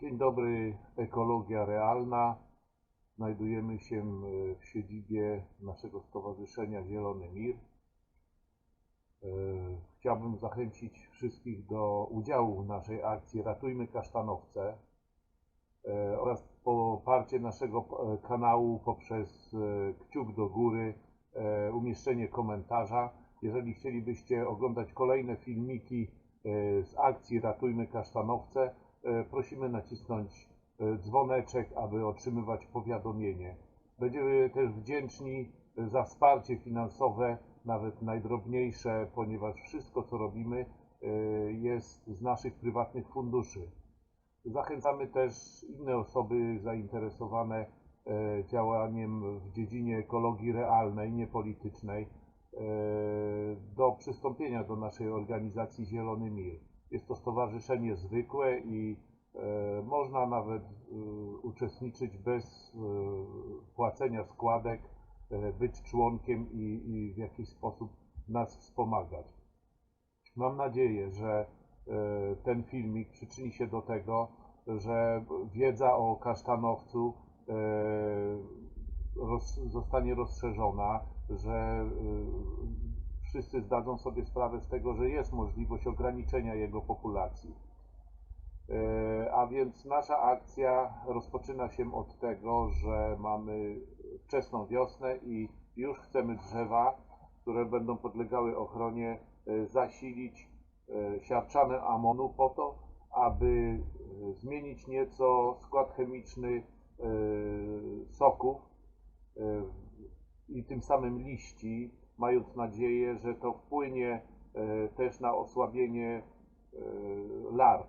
Dzień dobry, Ekologia Realna. Znajdujemy się e, w siedzibie naszego Stowarzyszenia Zielony Mir. E, Chciałbym zachęcić wszystkich do udziału w naszej akcji Ratujmy Kasztanowce e, oraz poparcie naszego kanału poprzez kciuk do góry, umieszczenie komentarza. Jeżeli chcielibyście oglądać kolejne filmiki z akcji Ratujmy Kasztanowce, prosimy nacisnąć e, dzwoneczek, aby otrzymywać powiadomienie. Będziemy też wdzięczni za wsparcie finansowe, nawet najdrobniejsze, ponieważ wszystko co robimy e, jest z naszych prywatnych funduszy. Zachęcamy też inne osoby zainteresowane e, działaniem w dziedzinie ekologii realnej, niepolitycznej, e, do przystąpienia do naszej organizacji Zielony Mir. Jest to stowarzyszenie zwykłe i e, można nawet e, uczestniczyć bez e, płacenia składek, być członkiem i, w jakiś sposób nas wspomagać. Mam nadzieję, że ten filmik przyczyni się do tego, że wiedza o kasztanowcu zostanie rozszerzona, że wszyscy zdadzą sobie sprawę z tego, że jest możliwość ograniczenia jego populacji. E, A więc nasza akcja rozpoczyna się od tego, że mamy wczesną wiosnę i już chcemy drzewa, które będą podlegały ochronie, e, zasilić e, siarczanem amonu po to, aby zmienić nieco skład chemiczny soków i tym samym liści, mając nadzieję, że to wpłynie e, też na osłabienie e, larw.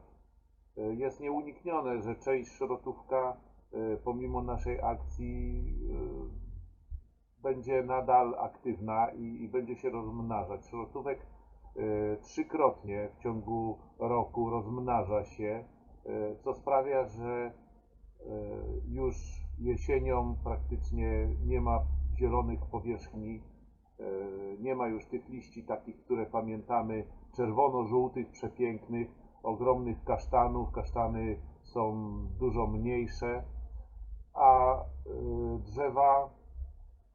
E, Jest nieuniknione, że część szrotówka pomimo naszej akcji będzie nadal aktywna i, i będzie się rozmnażać. Szrotówek trzykrotnie w ciągu roku rozmnaża się, co sprawia, że już jesienią praktycznie nie ma zielonych powierzchni, nie ma już tych liści takich, które pamiętamy, czerwono-żółtych, przepięknych, ogromnych kasztanów. Kasztany są dużo mniejsze, a e, drzewa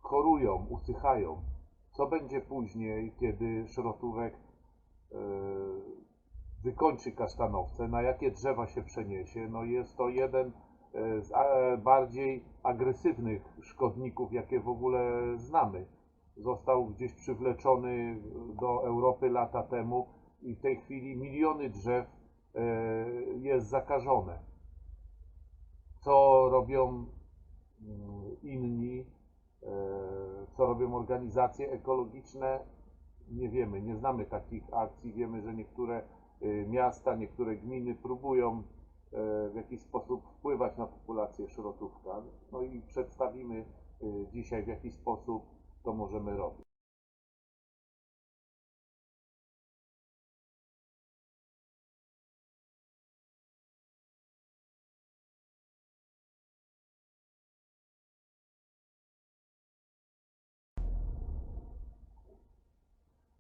chorują, usychają. Co będzie później, kiedy szrotówek e, wykończy kasztanowce, na jakie drzewa się przeniesie? No jest to jeden e, z bardziej agresywnych szkodników, jakie w ogóle znamy. Został gdzieś przywleczony do Europy lata temu i w tej chwili miliony drzew e, jest zakażone. Co robią mm, inni, e, co robią organizacje ekologiczne, nie wiemy, nie znamy takich akcji. Wiemy, że niektóre e, miasta, niektóre gminy próbują w jakiś sposób wpływać na populację szrotówka. No i przedstawimy dzisiaj, w jaki sposób to możemy robić.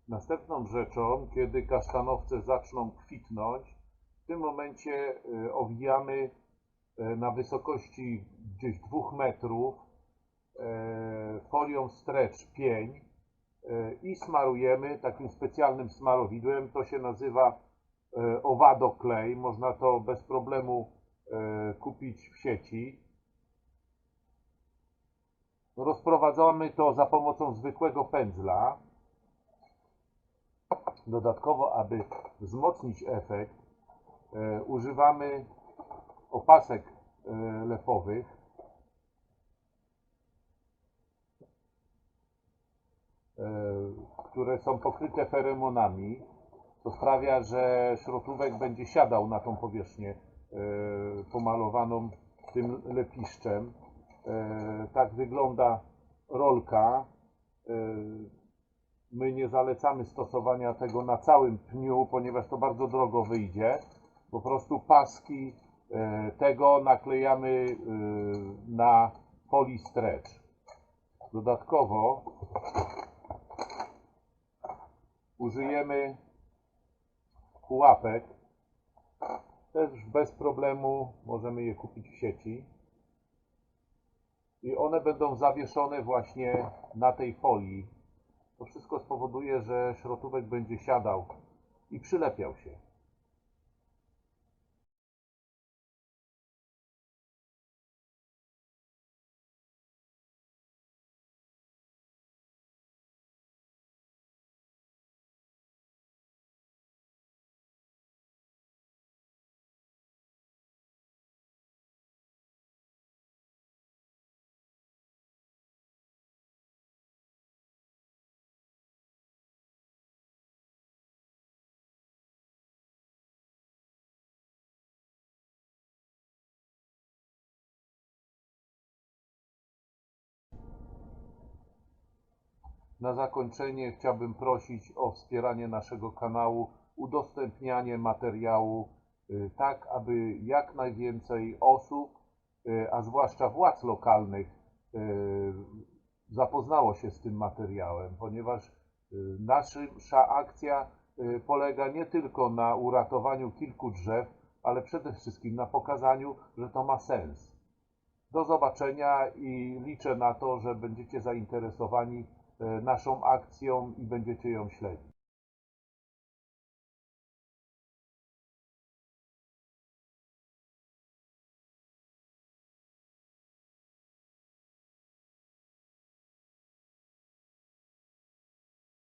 Następną rzeczą, kiedy kasztanowce zaczną kwitnąć, w tym momencie y, owijamy y, na wysokości gdzieś 2 metrów folią stretch pień y, i smarujemy takim specjalnym smarowidłem. To się nazywa y, Owado Clay. Można to bez problemu kupić w sieci. Rozprowadzamy to za pomocą zwykłego pędzla. Dodatkowo, aby wzmocnić efekt, e, używamy opasek e, które są pokryte feromonami, co sprawia, że szrotówek będzie siadał na tą powierzchnię e, pomalowaną tym lepiszczem. E, Tak wygląda rolka. E, My nie zalecamy stosowania tego na całym pniu, ponieważ to bardzo drogo wyjdzie. Po prostu paski tego naklejamy na folii stretch. Dodatkowo użyjemy pułapek też bez problemu możemy je kupić w sieci. I one będą zawieszone właśnie na tej folii. To wszystko spowoduje, że śrotówek będzie siadał i przylepiał się. Na zakończenie chciałbym prosić o wspieranie naszego kanału, udostępnianie materiału, y, tak aby jak najwięcej osób, y, a zwłaszcza władz lokalnych, y, zapoznało się z tym materiałem, ponieważ nasza akcja polega nie tylko na uratowaniu kilku drzew, ale przede wszystkim na pokazaniu, że to ma sens. Do zobaczenia i liczę na to, że będziecie zainteresowani naszą akcją i będziecie ją śledzić.